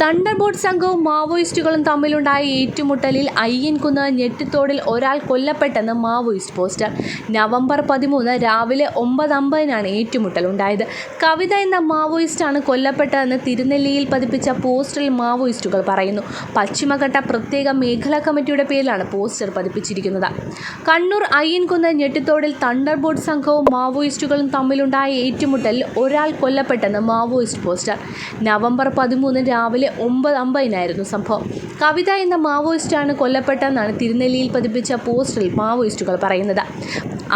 Thunderbolt സംഘവും മാവോയിസ്റ്റുകളും തമ്മിലുണ്ടായ ഏറ്റുമുട്ടലിൽ അയ്യൻകുന്ന് ഞെട്ടിത്തോടിൽ ഒരാൾ കൊല്ലപ്പെട്ടെന്ന് മാവോയിസ്റ്റ് പോസ്റ്റർ. നവംബർ പതിമൂന്ന് രാവിലെ ഒമ്പത് അമ്പതിനാണ് ഏറ്റുമുട്ടലുണ്ടായത്. കവിത എന്ന മാവോയിസ്റ്റാണ് കൊല്ലപ്പെട്ടതെന്ന് തിരുനെല്ലിയിൽ പതിപ്പിച്ച പോസ്റ്ററിൽ മാവോയിസ്റ്റുകൾ പറയുന്നു. പശ്ചിമഘട്ട പ്രത്യേക മേഖലാ കമ്മിറ്റിയുടെ പേരിലാണ് പോസ്റ്റർ പതിപ്പിച്ചിരിക്കുന്നത്. കണ്ണൂർ അയ്യൻകുന്ന് ഞെട്ടിത്തോടിൽ തണ്ടർബോർഡ് സംഘവും മാവോയിസ്റ്റുകളും തമ്മിലുണ്ടായ ഏറ്റുമുട്ടലിൽ ഒരാൾ കൊല്ലപ്പെട്ടെന്ന് മാവോയിസ്റ്റ് പോസ്റ്റർ. നവംബർ പതിമൂന്ന് രാവിലെ ഒമ്പത് അമ്പതിനായിരുന്നു സംഭവം. കവിത എന്ന മാവോയിസ്റ്റാണ് കൊല്ലപ്പെട്ടതെന്നാണ് തിരുനെല്ലിയിൽ പതിപ്പിച്ച പോസ്റ്ററിൽ മാവോയിസ്റ്റുകൾ പറയുന്നത്.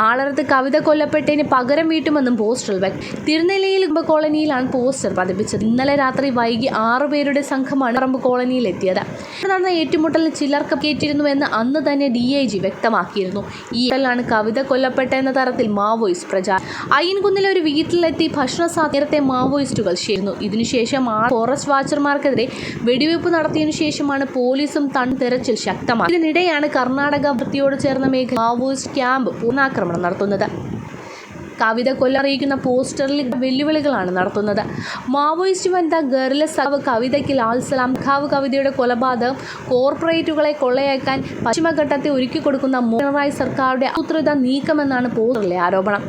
ആളറത്ത് കവിത കൊല്ലപ്പെട്ടതിന് പകരം വീട്ടുമെന്നും പോസ്റ്ററിൽ തിരുനെല്ലിയിൽ കോളനിയിലാണ് പോസ്റ്റർ പതിപ്പിച്ചത്. ഇന്നലെ രാത്രി വൈകി ആറു പേരുടെ സംഘമാണ് പറമ്പ് കോളനിയിൽ എത്തിയത് നടന്ന ഏറ്റുമുട്ടലിൽ ചിലർക്ക് കേറ്റിരുന്നുവെന്ന് അന്ന് തന്നെ ഡി ഐ ജി വ്യക്തമാക്കിയിരുന്നു. ഈ ഏറ്റലാണ് കവിത കൊല്ലപ്പെട്ടെന്ന തരത്തിൽ മാവോയിസ്റ്റ് പ്രചാരം. അയ്യൻകുന്നിലെ ഒരു വീട്ടിലെത്തി ഭക്ഷണ നേരത്തെ മാവോയിസ്റ്റുകൾ ചെയ്യുന്നു ഇതിനുശേഷം ആ ഫോറസ്റ്റ് വാച്ചർമാർക്കെതിരെ വെടിവെയ്പ് നടത്തിയതിനു ശേഷമാണ് പോലീസും തൺ തെരച്ചിൽ ശക്തമാക്കി ഇതിനിടെയാണ് കർണാടക വൃത്തിയോട് ചേർന്ന മേഖല മാവോയിസ്റ്റ് ക്യാമ്പ് പൂർണാക്രമണം നടത്തുന്നത്. കവിത കൊല്ലറിയിക്കുന്ന പോസ്റ്ററിൽ വെല്ലുവിളികളാണ് നടത്തുന്നത്. മാവോയിസ്റ്റ് വനിത ഗർല സഖാവ് കവിതയ്ക്ക് ലാൽ സലാം ഖാവ് കവിതയുടെ കൊലപാതകം കോർപ്പറേറ്റുകളെ കൊള്ളയാക്കാൻ പശ്ചിമഘട്ടത്തെ ഒരുക്കി കൊടുക്കുന്ന പിണറായി സർക്കാരുടെ ആസൂത്രിത നീക്കമെന്നാണ് പോസ്റ്ററിലെ ആരോപണം.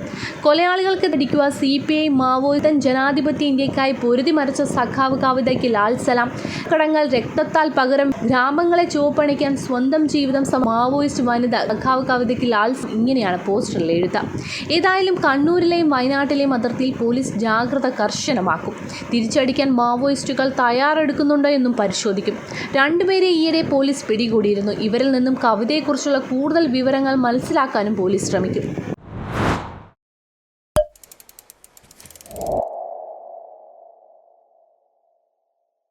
കൊലയാളികൾക്ക് തിരിക്കുക സി പി ഐ മാവോയിതൻ ജനാധിപത്യ ഇന്ത്യക്കായി പൊരുതി മറിച്ച സഖാവ് കവിതയ്ക്ക് ലാൽ സലാം കടങ്ങൾ രക്തത്താൽ പകരം ഗ്രാമങ്ങളെ ചുവപ്പണിക്കാൻ സ്വന്തം ജീവിതം മാവോയിസ്റ്റ് വനിത സഖാവ് കവിതയ്ക്ക് ലാൽ ഇങ്ങനെയാണ് പോസ്റ്ററിൽ എഴുതുക. ഏതായാലും കണ്ണൂരിലെയും വയനാട്ടിലെയും അതിർത്തിയിൽ പോലീസ് ജാഗ്രത കർശനമാക്കും. തിരിച്ചടിക്കാൻ മാവോയിസ്റ്റുകൾ തയ്യാറെടുക്കുന്നുണ്ടോ എന്നും പരിശോധിക്കും. രണ്ടുപേരെ ഈയിടെ പോലീസ് പിടികൂടിയിരുന്നു. ഇവരിൽ നിന്നും കവിതയെക്കുറിച്ചുള്ള കൂടുതൽ വിവരങ്ങൾ മനസ്സിലാക്കാനും പോലീസ് ശ്രമിക്കും.